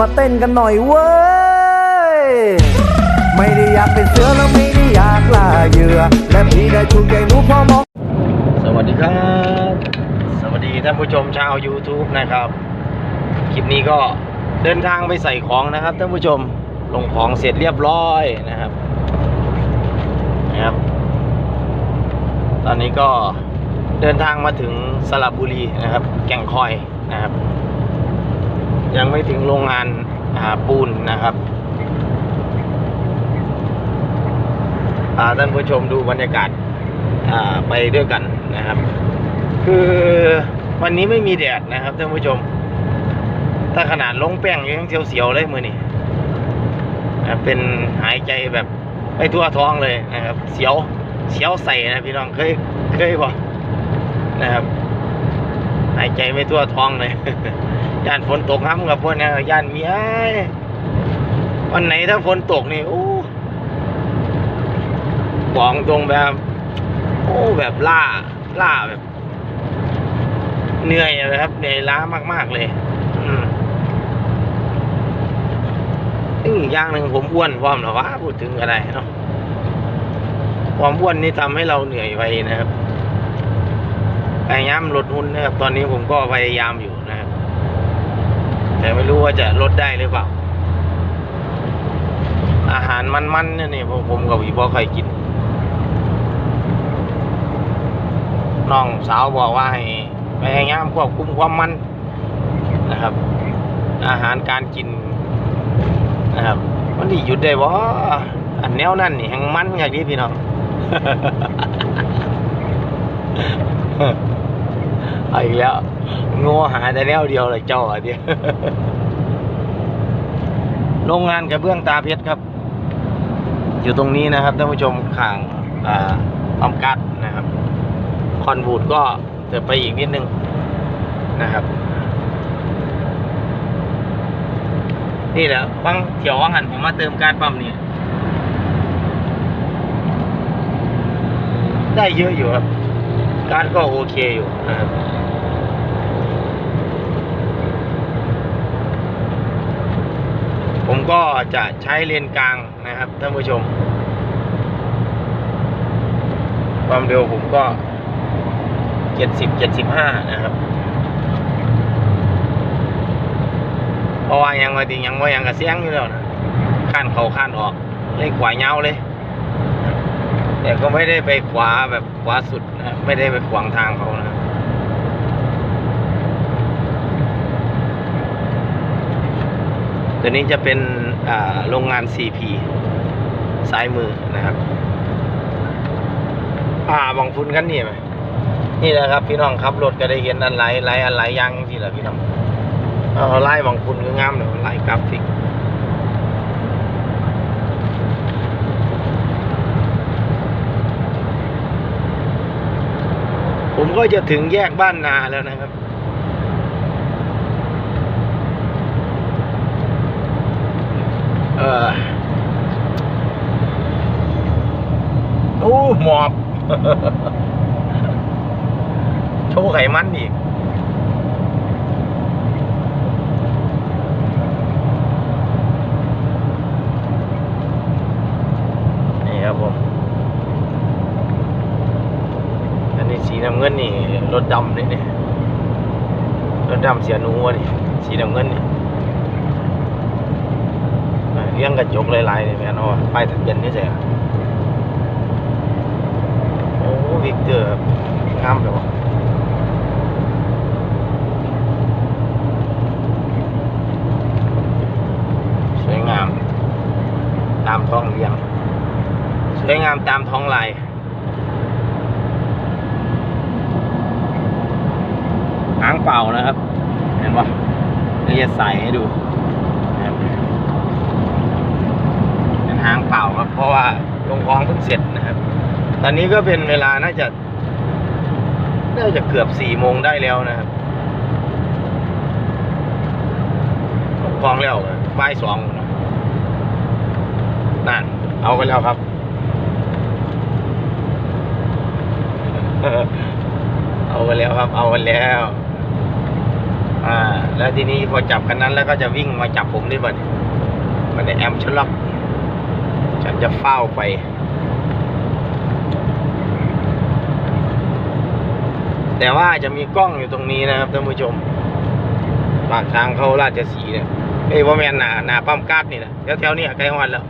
มาเต้นกันหน่อยเว้ย ไม่ได้อยากเป็นเสือแล้วไม่ได้อยากล่าเหยื่อ และพี่ได้ถูกใจหนูพอมองสวัสดีครับ สวัสดีท่านผู้ชมชาว YouTube นะครับ คลิปนี้ก็เดินทางไปใส่ของนะครับท่านผู้ชม ลงของเสร็จเรียบร้อยนะครับ นะครับ ตอนนี้ก็เดินทางมาถึงสระบุรีนะครับ แก่งคอยนะครับ ยังไม่ถึงโรงงานาปูนนะครับอ่าท่านผู้ชมดูบรรยากาศาไปด้วยกันนะครับ คือวันนี้ไม่มีแดดนะครับท่านผู้ชม ถ้าขนาดลงแป้งยังเสียวๆเลยมือนี่เป็นหายใจแบบไม่ทั่วท้องเลยนะครับ เสียวเสียวใส่นะพี่น้องเคยเคยบ่นะครับ หายใจไม่ทั่วท้องเลยย่านฝนตกห้ำกับพวกนี้ย่านเมียวันไหนถ้าฝนตกนี่โอ้บอกตรงแบบ โอ้แบบล่าล่าแบบ เหนื่อยนะครับเหนื่อยล้ามาก ๆเลย อืมซึ่งอย่างหนึ่งผมอ้วนพร้อมหรอวะพูดถึงอะไรเนาะความอ้วนนี่ทำให้เราเหนื่อยไปนะครับ พยายามลดหุ่นนะครับตอนนี้ผมก็พยายามอยู่นะครับแต่ไม่รู้ว่าจะลดได้หรือเปล่า อาหารมันๆเนี่ยนี่ผมผมกับอีพ่อเคยกินน้องสาวบอกว่าให้พยายามควบคุมความมันนะครับ อาหารการกินนะครับมันที่หยุดได้บ่อันแนวนั่นนี่แห่งมันอย่างพี่น้องเอีกแล้วโง่หาแต่แนวเดียวเลยเจ้าอะเดียวโรงงานกระเบื้องตาเพชรครับ อยู่ตรงนี้นะครับท่านผู้ชมข้างอ่าปั๊มกัดนะครับ คอนบูดก็จะไปอีกนิดนึงนะครับ นี่แหละบางเที่ยวว่างหันผมมาเติมการปั๊มนี่ได้เยอะอยู่ครับ การก็โอเคอยู่นะครับ ผมก็จะใช้เลนกลางนะครับท่านผู้ชม ความเร็วผมก็เจ็ดสิบเจ็ดสิบห้านะครับ เพราะว่ายังไงติยังว่ายังกระเสียงอยู่แล้วนะข้านเขาข้านออกเลยขวาเงาเลย แต่ก็ไม่ได้ไปขวาแบบขวาสุดนะไม่ได้ไปขวางทางเขานะ ตัวนี้จะเป็นโรงงาน CP ซ้ายมือนะครับ อ่าบองฟุนกันนี่ไหมนี่แหละครับพี่น้องขับรถก็ได้เห็นอันไหลไหลอันไหลยางที่แหละพี่น้องเอาไล่บางคุณก็งามเลยไล่กราฟิกผมก็จะถึงแยกบ้านนาแล้วนะครับ เออโอ้ หมอบโชว์ไขมันอีกนี่ครับผม อันนี้สีน้ำเงินนี่รถดำนี่นี่รถดำเสียหนูวนี่สีน้ำเงินนี่เลี้ยงกระจกลายๆนี่แม่นเอาป้ายทะเบียนนี่ใช่ไหม โอ้วิกเตอร์ครับงามเลยวะสวยงาม ตามท้องเรียง สวยงามตามท้องลายหางเปล่านะครับ เห็นปะนี่จะใส่ให้ดูเป็นหางเปล่าครับ เพราะว่าลงคลองเพิ่งเสร็จ อนนี้ก็เป็นเวลาน่าจะน่าจะเกือบสี่โมงได้แล้วนะครับคลองแล้วบ่ายสองนั่น เอากันแล้วครับเอากันแล้วครับ เอากันแล้ว อ่า แล้วทีนี้พอจับคันนั้นแล้วก็จะวิ่งมาจับผมด้วยบัดมันได้แอมชล็อกฉันจะเฝ้าไป แต่ว่าจะมีกล้องอยู่ตรงนี้นะครับท่านผู้ชมปากทางเข้าราชสีเนี่ยเอ้ยว่าแมนหนาหนาปั๊มกาดนี่แหละแถวๆนี้ใกล้ฮอนแล้ว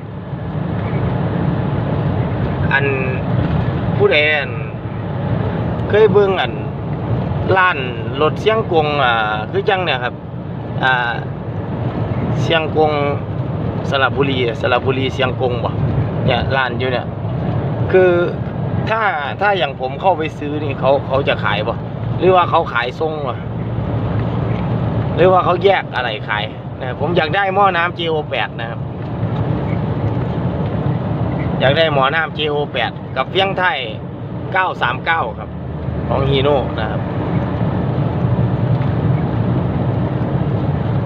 อันผู้ใดอันเคยเบิ่งอันร้านรถเสียงกงอ่าคือจังเนี่ยครับอ่าเสียงกงสระบุรีสระบุรีเสียงกงบ่เนี่ยร้านอยู่เนี่ยคือ ถ้าถ้าอย่างผมเข้าไปซื้อนี่เขาเขาจะขายบ่หรือว่าเขาขายทรงวะหรือว่าเขาแยกอะไรขายนะผมอยากได้หม้อน้ำ JO8 นะครับ อยากได้หมอน้ำ JO8 กับเฟียงไทย 939 ครับ ของฮีโน่นะครับ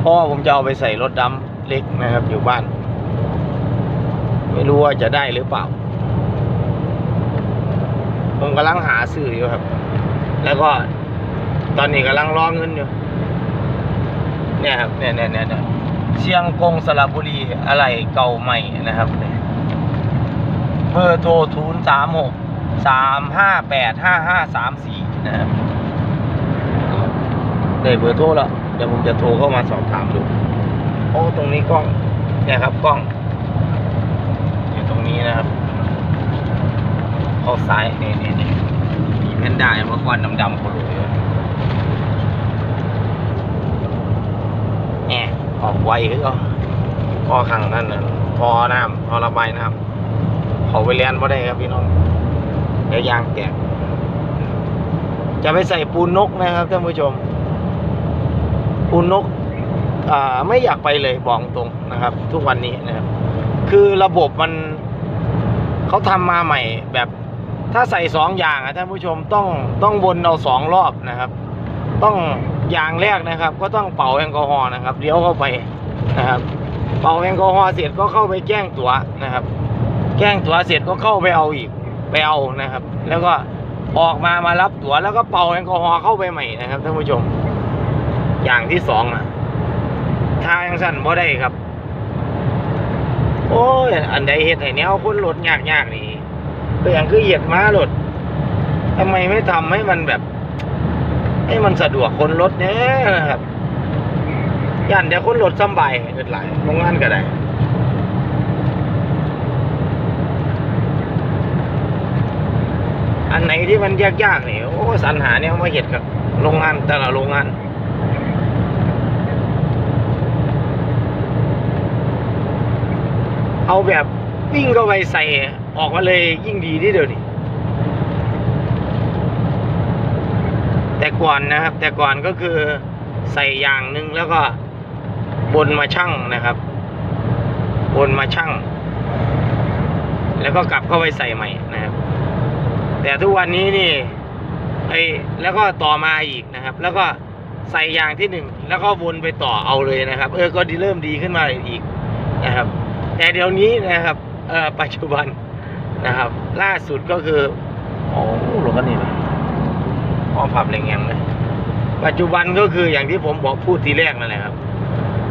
เพราะว่าผมจะเอาไปใส่รถดำเล็กนะครับ อยู่บ้าน ไม่รู้ว่าจะได้หรือเปล่า ผมกำลังหาสื่ออยู่ครับ แล้วก็ตอนนี้กำลังรอเงินอยู่ เนี่ยครับ เนี่ยเนี่ยเนี่ยเนี่ยเชียงกงสระบุรีอะไรเก่าใหม่นะครับเนี่ยเบอร์โทรศูนย์สามหกสามห้าแปดห้าห้าสามสี่นะครับได้เบอร์โทรแล้ว เดี๋ยวผมจะโทรเข้ามาสอบถามดูโอ้ตรงนี้กล้อง เนี่ยครับกล้อง อยู่ตรงนี้นะครับ เข้าซ้ายนี่นี่นี่มีแพนด้าเมื่อก่อนดำๆเขาเลยแหมออกไวคือก็พอขังนั่นน่ะพอน้ำพอระบายน้ำเขาไปเรียนบ่ได้ครับพี่น้องเดี๋ยวยางแตกจะไปใส่ปูนนกนะครับท่านผู้ชม ปูนนกอ่าไม่อยากไปเลยบอกตรงนะครับ ทุกวันนี้นะครับ คือระบบมันเขาทำมาใหม่แบบ ถ้าใส่สองอย่างอะท่านผู้ชมต้องต้องวนเอาสองรอบนะครับ ต้องอย่างแรกนะครับ ก็ต้องเป่าแอลกอฮอล์นะครับเลี้ยวเข้าไปนะครับ เป่าแอลกอฮอล์เสร็จก็เข้าไปแกล้งตัวนะครับแกล้งตัวเสร็จก็เข้าไปเอาอีกไปเอานะครับ แล้วก็ออกมามารับตั๋วแล้วก็เป่าแอลกอฮอล์เข้าไปใหม่นะครับท่านผู้ชม อย่างที่สองอะทางสั้นบ่ได้ครับ โอ้ยอันใดเฮ็ดให้แนวคนรถยากยากๆนี่ เป็นอย่างคือเหยียดม้ารถทำไมไม่ทำให้มันแบบ ให้มันสะดวกคนรถเนี้ยนะครับย่านเดี๋ยวคนรถสำบายเกิดหลายโรงงานก็ได้อันไหนที่มันยากๆเนี่ยโอ้สรรหาเนี่ยมาเห็ดกับโรงงานแต่ละโรงงานเอาแบบวิ่งเข้าไปใส่ ออกมาเลยยิ่งดีที่เดียวนี่แต่ก่อนนะครับ แต่ก่อนก็คือใส่อย่างหนึ่งแล้วก็บนมาชั่งนะครับ บนมาชั่ง แล้วก็กลับเข้าไปใส่ใหม่นะครับ แต่ทุกวันนี้นี่ไอแล้วก็ต่อมาอีกนะครับ แล้วก็ใส่อย่างที่หนึ่งแล้วก็วนไปต่อเอาเลยนะครับ เออก็ดีเริ่มดีขึ้นมาอีกนะครับ แต่เดี๋ยวนี้นะครับเออปัจจุบัน นะครับ ล่าสุดก็คือโอ้หลงกันนี่เลยพอผับแรงยังเลยปัจจุบันก็คืออย่างที่ผมบอกพูดทีแรกนั่นแหละครับ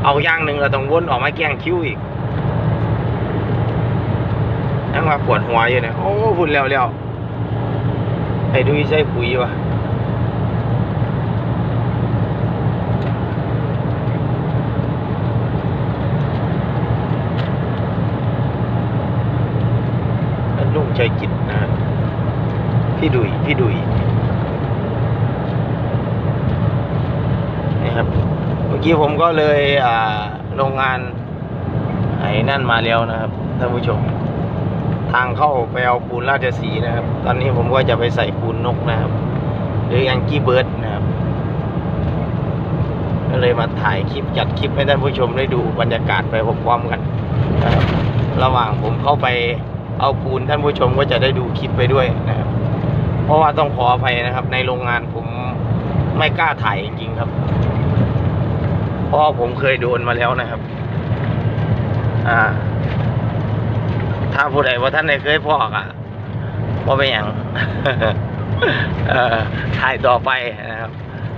เอาอย่างหนึ่งเราต้องวนออกมาแกล้งคิ้วอีกนั่งมาปวดหัวอยู่เนี่ยโอ้พูดแล้วแล้วไอ้ดูใช่ปุ๋ยวะนั่นลุงใจกิจนะครับ พี่ดุยพี่ดุยนี่ครับ เมื่อกี้ผมก็เลยอ่าโรงงานไอ้นั่นมาแล้วนะครับท่านผู้ชม ทางเข้าไปเอาปูนราชสีนะครับ ตอนนี้ผมก็จะไปใส่ปูนนกนะครับ หรือยังกี้เบิร์ดนะครับก็เลยมาถ่ายคลิปจัดคลิปให้ท่านผู้ชมได้ดูบรรยากาศไปพร้อมๆกันนะครับระหว่างผมเข้าไปเอาปูนท่านผู้ชมก็จะได้ดูคลิปไปด้วยนะครับ เพราะว่าต้องขออภัยนะครับ ในโรงงานผมไม่กล้าถ่ายจริงๆครับเพราะผมเคยโดนมาแล้วนะครับ อ่า ถ้าผู้ใดว่าท่านใดเคยพอกอะว่าเป็นอย่างถ่ายต่อไปนะครับ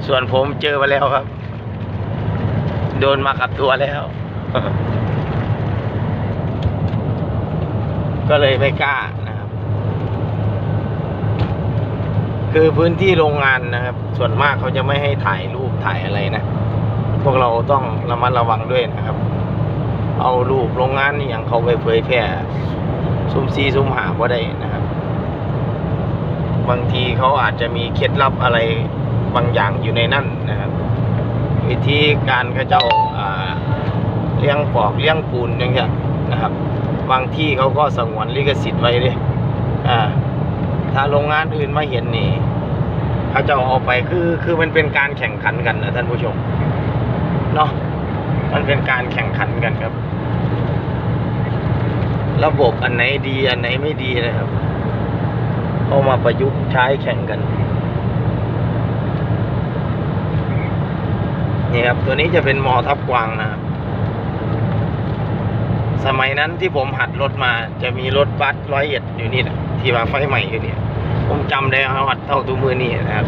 ส่วนผมเจอมาแล้วครับ โดนมากับตัวแล้ว ก็เลยไม่กล้านะ คือพื้นที่โรงงานนะครับ ส่วนมากเขาจะไม่ให้ถ่ายรูปถ่ายอะไรนะ พวกเราต้องระมัดระวังด้วยนะครับ เอารูปโรงงานนี่อย่างเขาไปเผยแพร่ซุ่มซีซุ่มหาว่าได้นะครับ บางทีเขาอาจจะมีเคล็ดลับอะไรบางอย่างอยู่ในนั่นนะครับ วิธีการเขาเจ้าาเลี้ยงปอกเลี้ยงปูนอย่างเงี้ยนะครับ บางที่เขาก็สงวนลิขสิทธิ์ไว้เลยอ่า ถ้าโรงงานอื่นมาเห็นนี่เขาจะเอาไปคือคือมันเป็นการแข่งขันกันนะท่านผู้ชมเนาะมันเป็นการแข่งขันกันครับ ระบบอันไหนดีอันไหนไม่ดีนะครับเอามาประยุกต์ใช้แข่งกันนี่ครับตัวนี้จะเป็นมอทับกวางนะครับ สมัยนั้นที่ผมหัดรถมาจะมีรถบัสร้อยเอ็ดอยู่นี่นะ ที่ว่าไฟใหม่อยู่นี่ย ผมจำได้เขาหัดเท่าตัวมือนี่นะครับ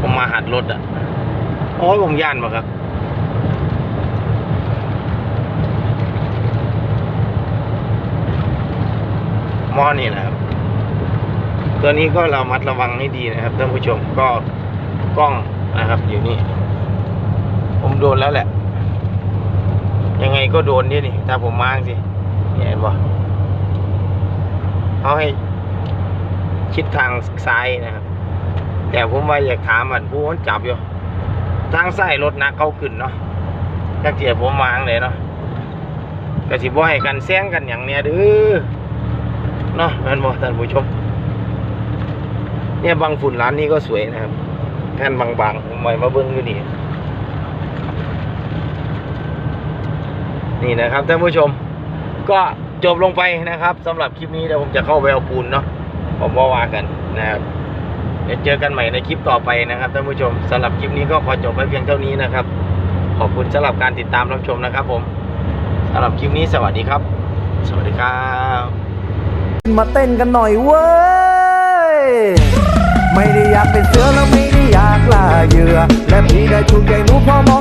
ผมมาหัดรถอะโอ้ยผมย่านมาครับหม้อนี่นะครับ ตัวนี้ก็เรามัดระวังให้ดีนะครับท่านผู้ชมก็กล้องนะครับ อยู่นี่ ผมโดนแล้วแหละ ยังไงก็โดนนี่นี่ถ้าผมมาสิเห็นบ่เขาให้ ชิดทางซ้ายนะครับ แต่ผมว่าอยากถามมันผู้คนจับอยู่ ทางซ้ายรถนักเขาขึ้นเนาะจักเทียผมวางเลยเนาะก็สิบ่ให้กันแซงกันอย่างเนี้ยเด้อเนาะแม่นบ่ท่านผู้ชม เนี่ยบางฝุ่นร้านนี้ก็สวยนะครับแท่นบางๆผมไว้มาเบิ้งอยู่นี่นี่นะครับท่านผู้ชม ก็จบลงไปนะครับสำหรับคลิปนี้เดี๋ยวผมจะเข้าไปเอาปูนเนาะ ผมว่าว่ากันนะครับเดี๋ยวเจอกันใหม่ในคลิปต่อไปนะครับท่านผู้ชมสำหรับคลิปนี้ก็ขอจบไว้เพียงเท่านี้นะครับ ขอบคุณสำหรับการติดตามรับชมนะครับ ผมสำหรับคลิปนี้สวัสดีครับ สวัสดีครับมาเต้นกันหน่อยเว้ยไม่ได้อยากเป็นเสือแล้วไม่ได้อยากล่าเหยื่อและพี่ได้ถูกใจหนูพอมอง